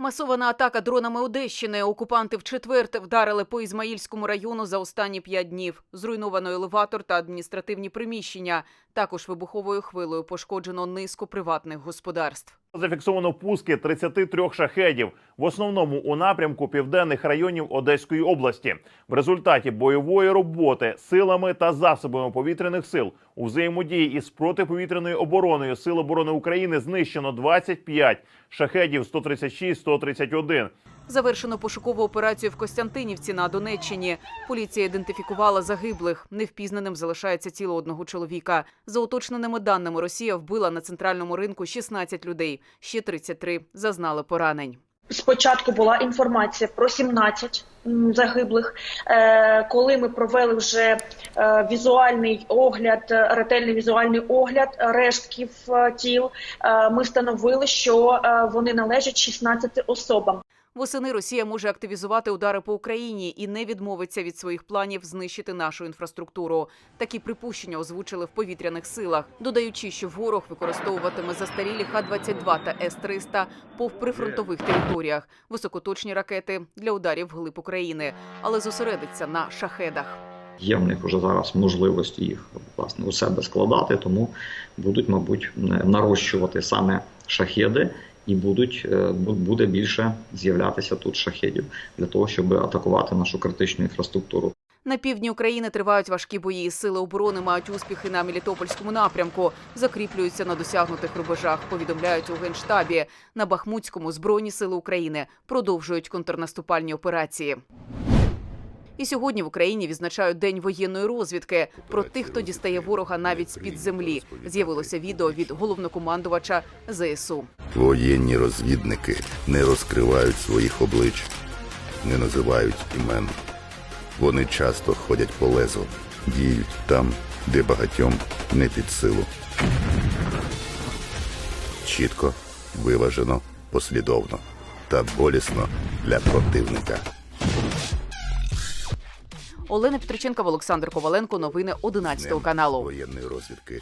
Масована атака дронами Одещини. Окупанти вчетверте вдарили по Ізмаїльському району за останні п'ять днів. Зруйновано елеватор та адміністративні приміщення. Також вибуховою хвилею пошкоджено низку приватних господарств. Зафіксовано пуски 33 шахедів, в основному у напрямку південних районів Одеської області. В результаті бойової роботи силами та засобами повітряних сил у взаємодії із протиповітряною обороною Сил оборони України знищено 25 шахедів 136-131. Завершено пошукову операцію в Костянтинівці на Донеччині. Поліція ідентифікувала загиблих. Невпізнаним залишається тіло одного чоловіка. За уточненими даними, Росія вбила на центральному ринку 16 людей. Ще 33 зазнали поранень. Спочатку була інформація про 17 загиблих. Е, Коли ми провели вже е, візуальний огляд, е, ретельний візуальний огляд рештків тіл, ми встановили, що вони належать 16 особам. Восени Росія може активізувати удари по Україні і не відмовиться від своїх планів знищити нашу інфраструктуру. Такі припущення озвучили в повітряних силах, додаючи, що ворог використовуватиме застарілі Х-22 та С-300 по прифронтових територіях, високоточні ракети для ударів вглиб України, але зосередиться на шахедах. Є в них вже зараз можливості їх власне у себе складати, тому будуть, мабуть, нарощувати саме шахеди, і будуть е, бу- буде більше з'являтися тут шахедів для того, щоб атакувати нашу критичну інфраструктуру. На півдні України тривають важкі бої. Сили оборони мають успіхи на Мелітопольському напрямку, закріплюються на досягнутих рубежах. Повідомляють у генштабі. На Бахмутському збройні сили України продовжують контрнаступальні операції. І сьогодні в Україні відзначають день воєнної розвідки. Про тих, хто дістає ворога навіть з під землі. З'явилося відео від головнокомандувача ЗСУ. Воєнні розвідники не розкривають своїх облич, не називають імен. Вони часто ходять по лезу, діють там, де багатьом не під силу. Чітко, виважено, послідовно та болісно для противника. Олена Петриченкова, Олександр Коваленко. Новини 11 каналу. воєнної розвідки